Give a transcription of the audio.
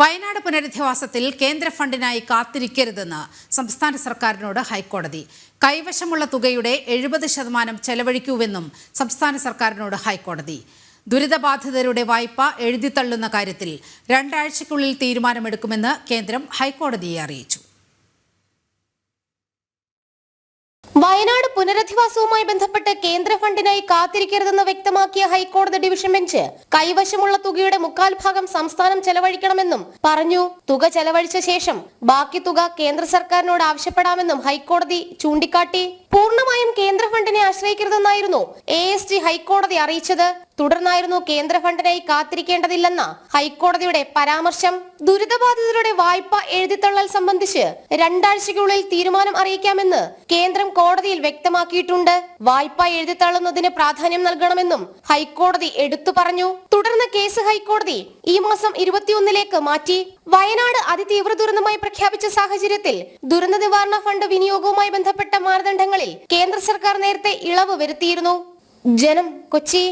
വയനാട് പുനരധിവാസത്തിൽ കേന്ദ്ര ഫണ്ടിനായി കാത്തിരിക്കരുതെന്ന് സംസ്ഥാന സർക്കാരിനോട് ഹൈക്കോടതി. കൈവശമുള്ള തുകയുടെ എഴുപത് ശതമാനം ചെലവഴിക്കൂവെന്നും സംസ്ഥാന സർക്കാരിനോട് ഹൈക്കോടതി. ദുരിതബാധിതരുടെ വായ്പ എഴുതിത്തള്ളുന്ന കാര്യത്തിൽ രണ്ടാഴ്ചയ്ക്കുള്ളിൽ തീരുമാനമെടുക്കുമെന്ന് കേന്ദ്രം ഹൈക്കോടതിയെ അറിയിച്ചു. വയനാട് പുനരധിവാസവുമായി ബന്ധപ്പെട്ട് കേന്ദ്ര ഫണ്ടിനായി കാത്തിരിക്കരുതെന്ന് വ്യക്തമാക്കിയ ഹൈക്കോടതി ഡിവിഷൻ ബെഞ്ച് കൈവശമുള്ള തുകയുടെ മുക്കാൽ ഭാഗം സംസ്ഥാനം ചെലവഴിക്കണമെന്നും പറഞ്ഞു. തുക ചെലവഴിച്ച ശേഷം ബാക്കി തുക കേന്ദ്ര സർക്കാരിനോട് ആവശ്യപ്പെടാമെന്നും ഹൈക്കോടതി ചൂണ്ടിക്കാട്ടി. പൂർണമായും കേന്ദ്ര ഫണ്ടിനെ ആശ്രയിക്കരുതെന്നായിരുന്നു എ എസ് ടി ഹൈക്കോടതി അറിയിച്ചത്. തുടർന്നായിരുന്നു കേന്ദ്ര ഫണ്ടിനായി കാത്തിരിക്കേണ്ടതില്ലെന്ന ഹൈക്കോടതിയുടെ പരാമർശം. ദുരിതബാധിതരുടെ വായ്പ എഴുതിത്തള്ളൽ സംബന്ധിച്ച് രണ്ടാഴ്ചയ്ക്കുള്ളിൽ തീരുമാനം അറിയിക്കാമെന്ന് കേന്ദ്രം കോടതിയിൽ വ്യക്തമാക്കിയിട്ടുണ്ട്. വായ്പ എഴുതിത്തള്ളുന്നതിന് പ്രാധാന്യം നൽകണമെന്നും ഹൈക്കോടതി എടുത്തു പറഞ്ഞു. തുടർന്ന് കേസ് ഹൈക്കോടതി ഈ മാസം ഇരുപത്തിയൊന്നിലേക്ക് മാറ്റി. വയനാട് അതിതീവ്ര ദുരന്തമായി പ്രഖ്യാപിച്ച സാഹചര്യത്തിൽ ദുരന്ത നിവാരണ ഫണ്ട് വിനിയോഗവുമായി ബന്ധപ്പെട്ട മാനദണ്ഡങ്ങളിൽ കേന്ദ്ര സർക്കാർ നേരത്തെ ഇളവ് വരുത്തിയിരുന്നു. ജനം കൊച്ചി.